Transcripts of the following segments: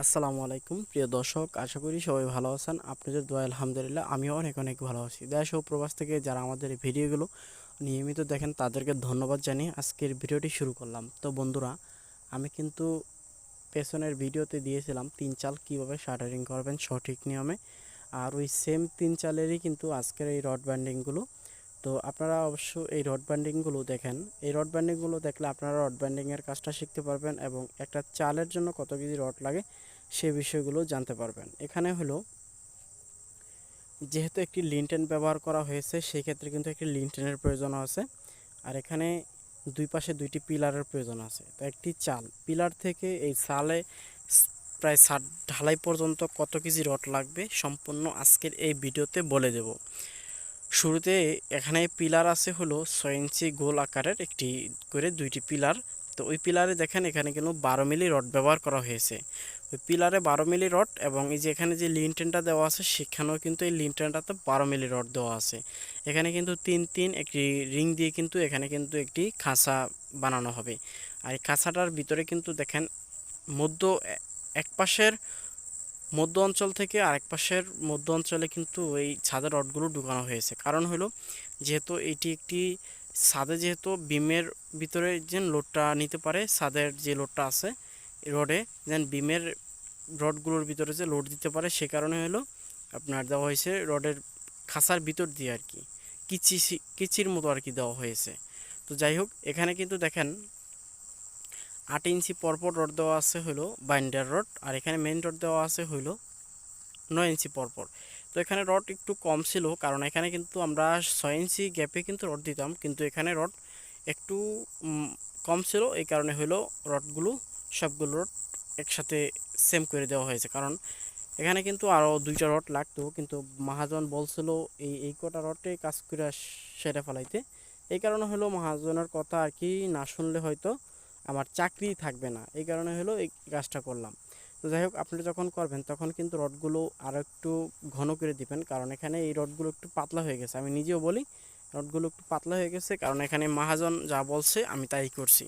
আসসালামু আলাইকুম। প্রিয় দর্শক, আশা করি সবাই ভালো আছেন। আপনাদের দোয়া, আলহামদুলিল্লাহ, আমিও অনেক অনেক ভালো আছি। দেশ ও প্রবাস থেকে যারা আমাদের এই ভিডিওগুলো নিয়মিত দেখেন, তাদেরকে ধন্যবাদ জানিয়ে আজকের ভিডিওটি শুরু করলাম। তো বন্ধুরা, আমি কিন্তু পেছনের ভিডিওতে দিয়েছিলাম তিন চাল কীভাবে শাটারিং করবেন সঠিক নিয়মে। আর ওই সেম তিন চালেরই কিন্তু আজকের এই রড ব্যান্ডিংগুলো তো আপনারা অবশ্য এই রড ব্যান্ডিংগুলো দেখেন। এই রড ব্যান্ডিংগুলো দেখলে আপনারা রড ব্যান্ডিংয়ের কাজটা শিখতে পারবেন এবং একটা চালের জন্য কত কেজি রড লাগে সে বিষয়গুলো জানতে পারবেন। এখানে হলো, যেহেতু একটি লিনটেন ব্যবহার করা হয়েছে সেই ক্ষেত্রে কিন্তু একটি লিনটেনের প্রয়োজন আছে। আর এখানে দুই পাশে দুইটি পিলারের প্রয়োজন আছে। তো একটি চাল, পিলার থেকে এই চালে প্রায় ষাট ঢালাই পর্যন্ত কত কেজি রড লাগবে সম্পূর্ণ আজকের এই ভিডিওতে বলে দেব। শুরুতে এখানে পিলার আছে হলো ছয় ইঞ্চি গোল আকারের একটি করে দুইটি পিলার। তো ওই পিলারে দেখেন এখানে কিন্তু বারো মিলি রড ব্যবহার করা হয়েছে। ওই পিলারে বারো মিলি রড এবং এই যে এখানে যে লিনটেনটা দেওয়া আছে, সেখানেও কিন্তু এই লিনটেনটাতে বারো মিলি রড দেওয়া আছে। এখানে কিন্তু তিন তিন একটি রিং দিয়ে কিন্তু এখানে কিন্তু একটি খাঁচা বানানো হবে। আর এই খাঁচাটার ভিতরে কিন্তু দেখেন মধ্য এক পাশের মধ্য অঞ্চল থেকে আরেক পাশের মধ্য অঞ্চলে কিন্তু এই ছাদের রডগুলো ঢুকানো হয়েছে। কারণ হলো, যেহেতু এটি একটি ছাদে যেহেতু বিমের ভিতরে যে লোডটা নিতে পারে, ছাদের যে লোডটা আছে রডে, যেন বিমের রডগুলোর ভিতরে যে লোড দিতে পারে, সে কারণে হলো আপনার দেওয়া হয়েছে রডের খাসার ভিতর দিয়ে আর কি, কিচি কিচির মতো আর কি দেওয়া হয়েছে। তো যাই হোক, এখানে কিন্তু দেখেন আট ইঞ্চি পরপর রড দেওয়া আছে হলো বাইন্ডার রড, আর এখানে মেন রড দেওয়া আছে হইল নয় ইঞ্চি পরপর। তো এখানে রড একটু কম ছিল, কারণ এখানে কিন্তু আমরা ছয় ইঞ্চি গ্যাপে কিন্তু রড দিতাম, কিন্তু এখানে রড একটু কম ছিল, এই কারণে হলো রডগুলো সবগুলো রড একসাথে সেম করে দেওয়া হয়েছে। কারণ এখানে কিন্তু আরও দুইটা রড লাগতো, কিন্তু মহাজন বলছিল এই এই কটা রডে কাজ করে সেরে ফেলাইতে। এই কারণে হলো মহাজনের কথা আর কি না শুনলে হয়তো আমার চাকরি থাকবে না। এই কারণে হলো এই কাজটা করলাম। তো যাই হোক, আপনি যখন করবেন, তখন কিন্তু রডগুলো আরও একটু ঘন করে দিবেন। কারণ এখানে এই রডগুলো একটু পাতলা হয়ে গেছে। আমি নিজেও বলি, রডগুলো একটু পাতলা হয়ে গেছে। কারণ এখানে মাহাজন যা বলছে, আমি তাই করছি।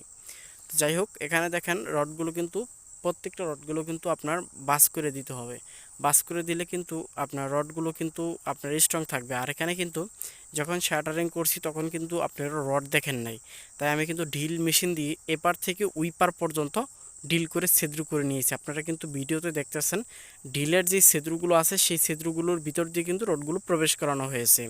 যাই হোক, এখানে দেখেন, রডগুলো কিন্তু প্রত্যেকটা রডগুলো কিন্তু আপনার বাস করে দিতে হবে। বাস করে দিলে কিন্তু আপনার রডগুলো কিন্তু আপনার স্ট্রং থাকবে। আর এখানে কিন্তু যখন শাটারিং করছি তখন কিন্তু আপনারা রড দেখেন নাই। তাই আমি কিন্তু ঢিল মেশিন দিয়ে এপার থেকে উইপার পর্যন্ত ডিল করে সেদ্রু করে নিয়েছি। আপনারা কিন্তু ভিডিওতে দেখতেছেন, ডিলের যে ছেদ্রগুলো আছে, সেই ছেদ্রগুলোর ভিতর দিয়ে কিন্তু রডগুলো প্রবেশ করানো হয়েছে।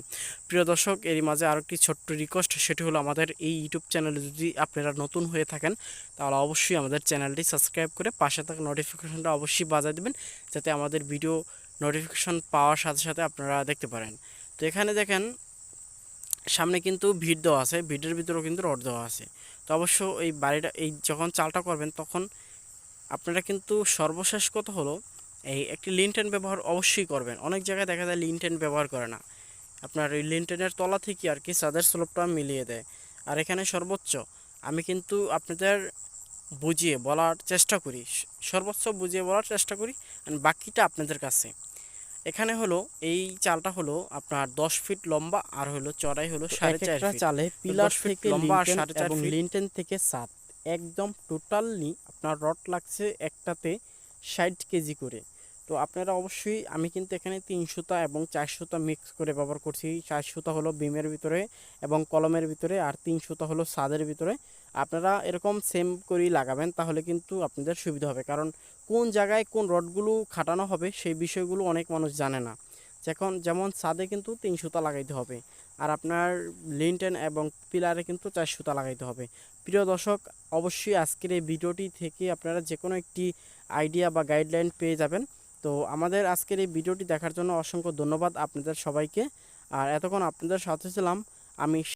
প্রিয় দর্শক, এরই মাঝে আরও একটি ছোট্ট রিকোয়েস্ট সেটি হলো আমাদের এই ইউটিউব চ্যানেলে যদি আপনারা নতুন হয়ে থাকেন, তাহলে অবশ্যই আমাদের চ্যানেলটি সাবস্ক্রাইব করে পাশে থাকা নোটিফিকেশনটা অবশ্যই বাজায় দেবেন, যাতে আমাদের ভিডিও নোটিফিকেশন পাওয়ার সাথে সাথে আপনারা দেখতে পারেন। তো এখানে দেখেন, সামনে কিন্তু ভিড় দেওয়া আছে, ভিড়ের ভিতরেও কিন্তু রড দেওয়া আছে। তো অবশ্য এই বাড়িটা, এই যখন চালটা করবেন, তখন আপনারা কিন্তু সর্বশেষ কথা হলো এই একটি লিনটেন ব্যবহার অবশ্যই করবেন। অনেক জায়গায় দেখা যায় লিনটেন ব্যবহার করে না। আপনার ওই লিনটেনের তলা থেকে আর কি চাঁদের স্লোপটা মিলিয়ে দেয়। আর এখানে সর্বোচ্চ আমি কিন্তু আপনাদের বুঝিয়ে বলার চেষ্টা করি সর্বোচ্চ বুঝিয়ে বলার চেষ্টা করি বাকিটা আপনাদের কাছে। এখানে হলো এই চালটা হলো আপনার দশ ফিট লম্বা আর হলো চড়াই হলো সাড়ে চার চালে পিলার থেকে লম্বা আর সাড়ে চার লিনটেন থেকে সাত। একদম টোটালি আপনার রড লাগছে একটাতে ষাট কেজি করে। তো আপনারা অবশ্যই, আমি কিন্তু এখানে তিন সুতা এবং চার সুতা মিক্স করে ব্যবহার করছি। চার সুতা হলো বিমের ভিতরে এবং কলমের ভিতরে আর তিন সুতা হলো সাদের ভিতরে। আপনারা এরকম সেম করেই লাগাবেন, তাহলে কিন্তু আপনাদের সুবিধা হবে। কারণ কোন জায়গায় কোন রডগুলো খাটানো হবে, সেই বিষয়গুলো অনেক মানুষ জানে না। যখন, যেমন ছাদে কিন্তু তিন সুতা লাগাইতে হবে। আর আপনার লিনটেন এবং পিলারে কিন্তু চার সুতা লাগাইতে হবে। প্রিয় দর্শক, অবশ্যই আজকের এই ভিডিওটি থেকে আপনারা যে কোনো একটি আইডিয়া বা গাইডলাইন পেয়ে যাবেন। তো আমাদের আজকের এই ভিডিওটি দেখার জন্য অসংখ্য ধন্যবাদ আপনাদের সবাইকে। আর এতক্ষণ আপনাদের সাথে ছিলাম আমি